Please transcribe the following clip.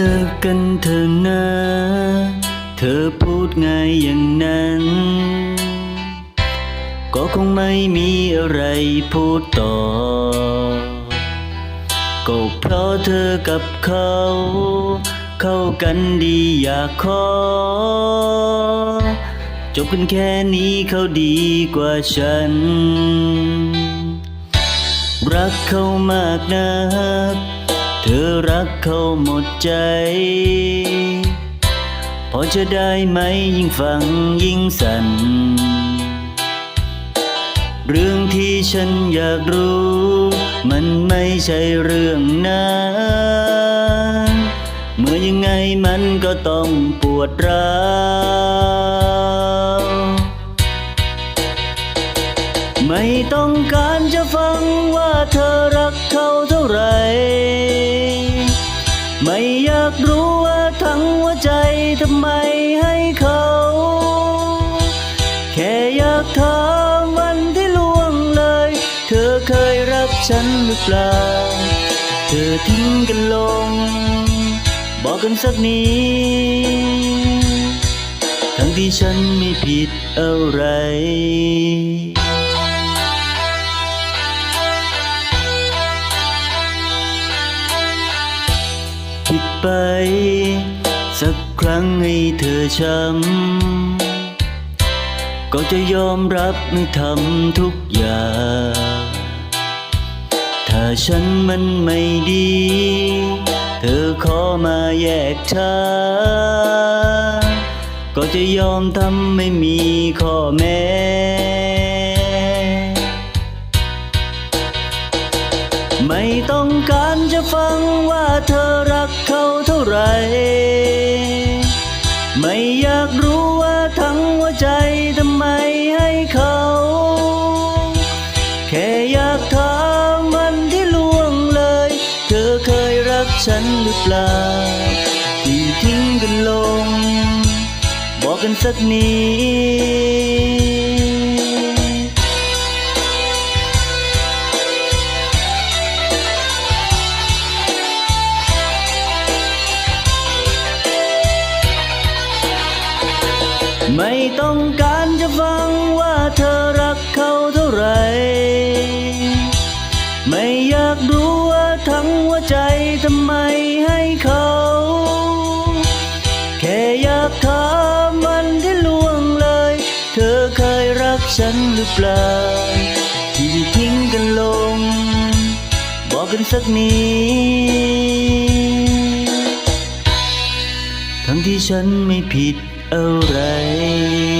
เลิกกันเถอะนะ เธอพูดไงายอย่างนั้น ก็คงไม่มีอะไรพูดต่อ ก็เพราะเธอกับเขา เข้ากันดีอยากขอ จบกันแค่นี้เขาดีกว่าฉัน รักเขามากนัก เธอรักเขาหมดใจ พอจะได้ไหมยิ่งฟังยิ่งสั่น เรื่องที่ฉันอยากรู้ มันไม่ใช่เรื่องนั้นเมื่อยังไงมันก็ต้องปวดร้าว ไม่ต้องการจะฟังว่าเธอรักเขาเท่าไหร่ ไม่อยากรู้ว่าทั้งหัวใจทำไมให้เขา แค่อยากถามวันที่ล่วงเลย เธอเคยรักฉันหรือเปล่า เธอทิ้งกันลง บอกกันสักนิดทั้งที่ฉันไม่ผิดอะไร สักครั้งให้เธอช้ำก็จะยอมรับไม่ทำทุกอย่าง ถ้าฉันมันไม่ดี เธอขอมาแยกทางก็จะยอมทำไม่มีข้อแม้ไม่ต้องการจะฟังว่าเธอรักเขาเท่า ไหร่ไม่อยากรู้ว่าทั้งหัวใจทำไมให้เขา แค่อยากถามวันที่ล่วงเลย เธอเคยรักฉันหรือเปล่า ที่ทิ้งกันลง บอกกันสักนิด ไม่ต้องการจะฟังว่าเธอรักเขาเท่าไร ไม่อยากรู้ว่าทั้งหัวใจทำไมให้เขา แค่อยากถามวันที่ล่วงเลย เธอเคยรักฉันหรือเปล่า ที่ทิ้งกันลง บอกกันสักนิดทั้งที่ฉันไม่ผิด อะไร